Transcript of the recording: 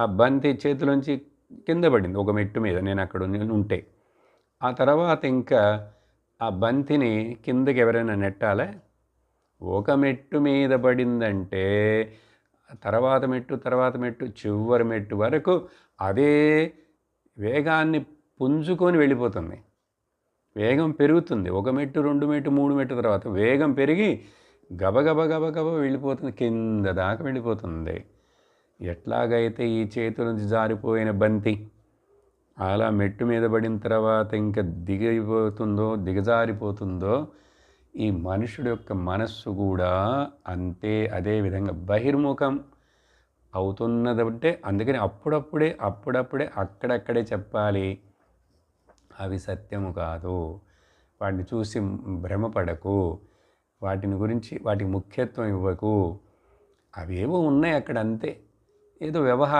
ఆ బంతి చేతిలోంచి కింద పడింది ఒక మెట్టు మీద నేను అక్కడ ఉంటే. ఆ తర్వాత ఇంకా ఆ బంతిని కిందకి ఎవరైనా నెట్టాలే? ఒక మెట్టు మీద పడిందంటే తర్వాత మెట్టు తర్వాత మెట్టు చివరి మెట్టు వరకు అదే వేగాన్ని పుంజుకొని వెళ్ళిపోతుంది. వేగం పెరుగుతుంది. ఒక మెట్టు రెండు మెట్టు మూడు మెట్టు తర్వాత వేగం పెరిగి గబగబ గబగబ వెళ్ళిపోతుంది కింద దాకా వెళ్ళిపోతుంది. ఎట్లాగైతే ఈ చేతి నుంచి జారిపోయిన బంతి అలా మెట్టు మీద పడిన తర్వాత ఇంకా దిగిపోతుందో దిగజారిపోతుందో ఈ మనుషుడు యొక్క మనస్సు కూడా అంతే అదే విధంగా బహిర్ముఖం అవుతున్నదంటే అందుకని అప్పుడప్పుడే అప్పుడప్పుడే అక్కడక్కడే చెప్పాలి. అవి సత్యము కాదు. వాటిని చూసి భ్రమపడకు. వాటిని గురించి వాటికి ముఖ్యత్వం ఇవ్వకు. అవేవో ఉన్నాయి అక్కడ అంతే. ಇದು ವ್ಯವಹಾರ